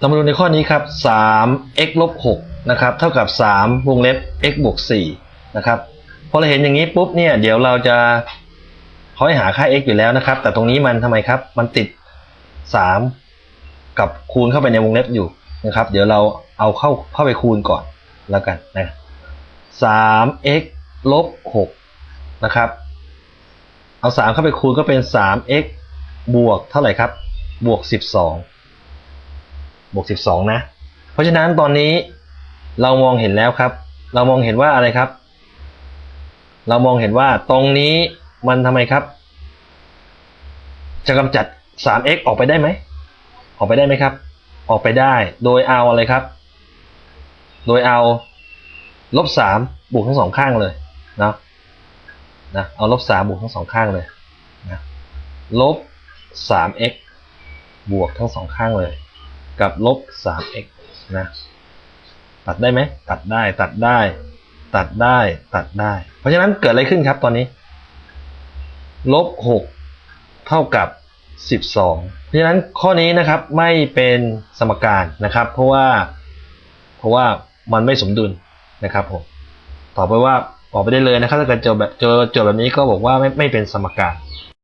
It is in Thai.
เรามาดูในข้อนี้ครับ 3 x ลบ6นะครับ เท่ากับ 3 วงเล็บ x บวก4นะครับ พอเราเห็นอย่างนี้ปุ๊บเนี่ย เดี๋ยวเราจะเขาให้หาค่า x อยู่แล้วนะครับ แต่ตรงนี้มันทำไมครับ มันติด 3 กับคูณเข้าไปในวงเล็บอยู่นะครับ เดี๋ยวเราเอาเข้าเข้าไปคูณก่อนแล้วกันนะ 3x ลบ6นะครับ เอา 3 เข้าไปคูณก็เป็น 3x บวกเท่าไหร่ครับ บวก 12 บวก 12 นะ เพราะฉะนั้นตอนนี้เรามองเห็นแล้วครับ เรามองเห็นว่าอะไรครับ เรามองเห็นว่าตรงนี้มันทำไมครับ จะกำจัด 3x ออกไปได้ไหม ออกไปได้ไหมครับ ออกไปได้ โดยเอาอะไรครับ โดยเอาลบ3บวกทั้งสองข้างเลยเนาะนะ เอาลบ3บวกทั้งสองข้างเลยนะลบ 3x บวกทั้งสองข้างเลย กับลบ 3x นะ ตัดได้ไหม ตัดได้ ตัดได้ ตัดได้ ตัดได้ เพราะฉะนั้นเกิดอะไรขึ้นครับตอนนี้ ลบ 6 เท่ากับ 12 เพราะฉะนั้นข้อนี้นะครับไม่เป็นสมการนะครับ เพราะว่า เพราะว่ามันไม่สมดุลนะครับผม ตอบไปว่าตอบไปได้เลยนะครับถ้าเกิดเจอแบบเจอโจทย์แบบนี้ก็บอกว่าไม่ไม่เป็นสมการ